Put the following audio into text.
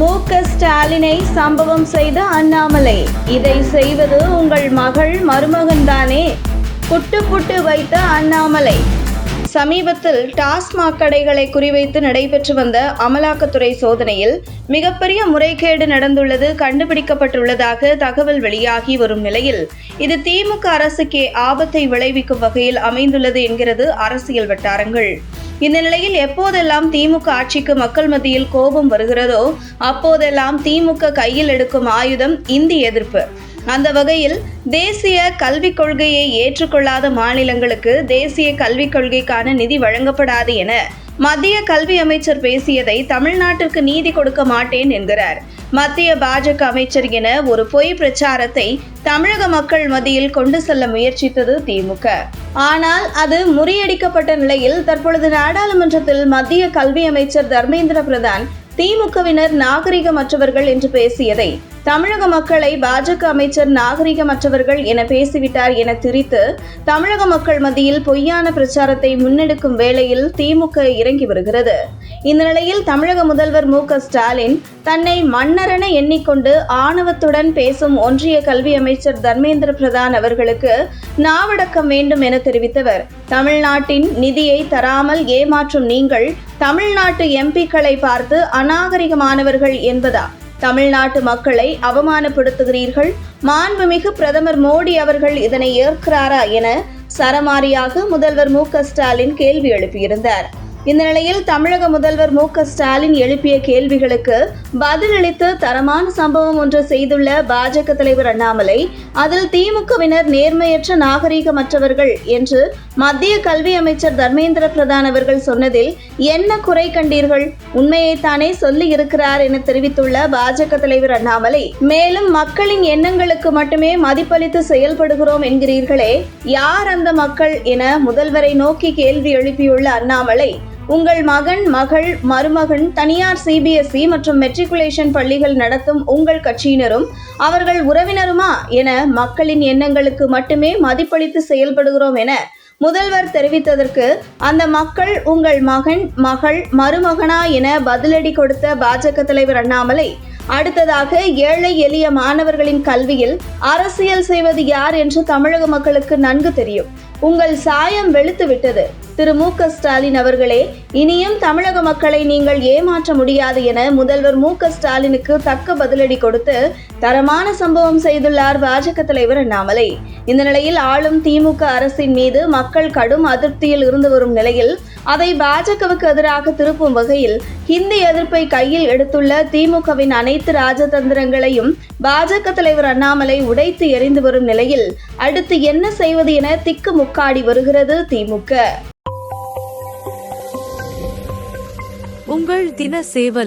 மு க ஸ்டாலினை சம்பவம் செய்த அண்ணாமலை. இதை செய்வது உங்கள் மகள் மருமகன்தானே புட்டு புட்டு வைத்த அண்ணாமலை. சமீபத்தில் டாஸ்மாக் கடைகளை குறிவைத்து நடைபெற்று வந்த அமலாக்கத்துறை சோதனையில் மிகப்பெரிய முறைகேடு நடந்துள்ளது கண்டுபிடிக்கப்பட்டுள்ளதாக தகவல் வெளியாகி வரும் நிலையில் இது திமுக அரசுக்கே ஆபத்தை விளைவிக்கும் வகையில் அமைந்துள்ளது என்கிறது அரசியல் வட்டாரங்கள். இந்த நிலையில் எப்போதெல்லாம் திமுக ஆட்சிக்கு மக்கள் மத்தியில் கோபம் வருகிறதோ அப்போதெல்லாம் திமுக கையில் எடுக்கும் ஆயுதம் இந்தி எதிர்ப்பு. அந்த வகையில் தேசிய கல்விக் கொள்கையை ஏற்றுக்கொள்ளாத மாநிலங்களுக்கு தேசிய கல்விக் கொள்கைக்கான நிதி வழங்கப்படாது என மத்திய கல்வி அமைச்சர் பேசியதை தமிழ்நாட்டிற்கு நீதி கொடுக்க மாட்டேன் என்கிறார். மத்திய பாஜக அமைச்சர் என ஒரு பொய் பிரச்சாரத்தை தமிழக மக்கள் மத்தியில் கொண்டு செல்ல முயற்சித்தது திமுக. ஆனால் அது முறியடிக்கப்பட்ட நிலையில் தற்பொழுது நாடாளுமன்றத்தில் மத்திய கல்வி அமைச்சர் தர்மேந்திர பிரதான் திமுகவினர் நாகரிகமற்றவர்கள் என்று பேசியதை தமிழக மக்களை பாஜக அமைச்சர் நாகரிகமற்றவர்கள் என பேசிவிட்டார் என திரித்து தமிழக மக்கள் மத்தியில் பொய்யான பிரச்சாரத்தை முன்னெடுக்கும் வேளையில் திமுக இறங்கி வருகிறது. இந்த நிலையில் தமிழக முதல்வர் மு க ஸ்டாலின் தன்னை மன்னரென எண்ணிக்கொண்டு ஆணவத்துடன் பேசும் ஒன்றிய கல்வி அமைச்சர் தர்மேந்திர பிரதான் அவர்களுக்கு நாவடக்கம் வேண்டும் என தெரிவித்தவர். தமிழ்நாட்டின் நிதியை தராமல் ஏமாற்றும் நீங்கள் தமிழ்நாட்டு எம்பிக்களை பார்த்து அநாகரிகமானவர்கள் என்பதா? தமிழ்நாட்டு மக்களை அவமானப்படுத்துகிறீர்கள்? மாண்புமிகு பிரதமர் மோடி அவர்கள் இதனை ஏற்கிறாரா என சரமாரியாக முதல்வர் மு ஸ்டாலின் கேள்வி எழுப்பியிருந்தார். இந்த நிலையில் தமிழக முதல்வர் மு ஸ்டாலின் எழுப்பிய கேள்விகளுக்கு பதிலளித்து தரமான சம்பவம் ஒன்று செய்துள்ள பாஜக தலைவர் அண்ணாமலை அதில் திமுகவினர் நேர்மையற்ற நாகரீகமற்றவர்கள் என்று மத்திய கல்வி அமைச்சர் தர்மேந்திர பிரதான் அவர்கள் சொன்னதில் என்ன குறை கண்டீர்கள்? உண்மையைத்தானே சொல்லி இருக்கிறார் என தெரிவித்துள்ள பாஜக தலைவர் அண்ணாமலை மேலும் மக்களின் எண்ணங்களுக்கு மட்டுமே மதிப்பளித்து செயல்படுகிறோம் என்கிறீர்களே யார் அந்த மக்கள் என முதல்வரை நோக்கி கேள்வி எழுப்பியுள்ள அண்ணாமலை உங்கள் மகன் மகள் மருமகன் தனியார் சிபிஎஸ்இ மற்றும் மெட்ரிகுலேஷன் பள்ளிகள் நடத்தும் உங்கள் கட்சியினரும் அவர்கள் உறவினருமா என மக்களின் எண்ணங்களுக்கு மட்டுமே மதிப்பளித்து செயல்படுகிறோம் என முதல்வர் தெரிவித்ததற்கு அந்த மக்கள் உங்கள் மகன் மகள் மருமகனா என பதிலடி கொடுத்த பாஜக தலைவர் அண்ணாமலை அடுத்ததாக ஏழை எளிய மாணவர்களின் கல்வியில் அரசியல் செய்வது யார் என்று தமிழக மக்களுக்கு நன்கு தெரியும். உங்கள் சாயம் வெளுத்து விட்டது. திரு மு க ஸ்டாலின் அவர்களே இனியும் தமிழக மக்களை நீங்கள் ஏமாற்ற முடியாது என முதல்வர் மு க ஸ்டாலினுக்கு தக்க பதிலடி கொடுத்து தரமான சம்பவம் செய்துள்ளார் பாஜக தலைவர் அண்ணாமலை. இந்த நிலையில் ஆளும் திமுக அரசின் மீது மக்கள் கடும் அதிருப்தியில் இருந்து வரும் நிலையில் அதை பாஜகவுக்கு எதிராக திருப்பும் வகையில் ஹிந்தி எதிர்ப்பை கையில் எடுத்துள்ள திமுகவின் அனைத்து ராஜதந்திரங்களையும் பாஜக தலைவர் அண்ணாமலை உடைத்து எறிந்து வரும் நிலையில் அடுத்து என்ன செய்வது என திக்கு முக்காடி வருகிறது திமுக. உங்கள் தின சேவல்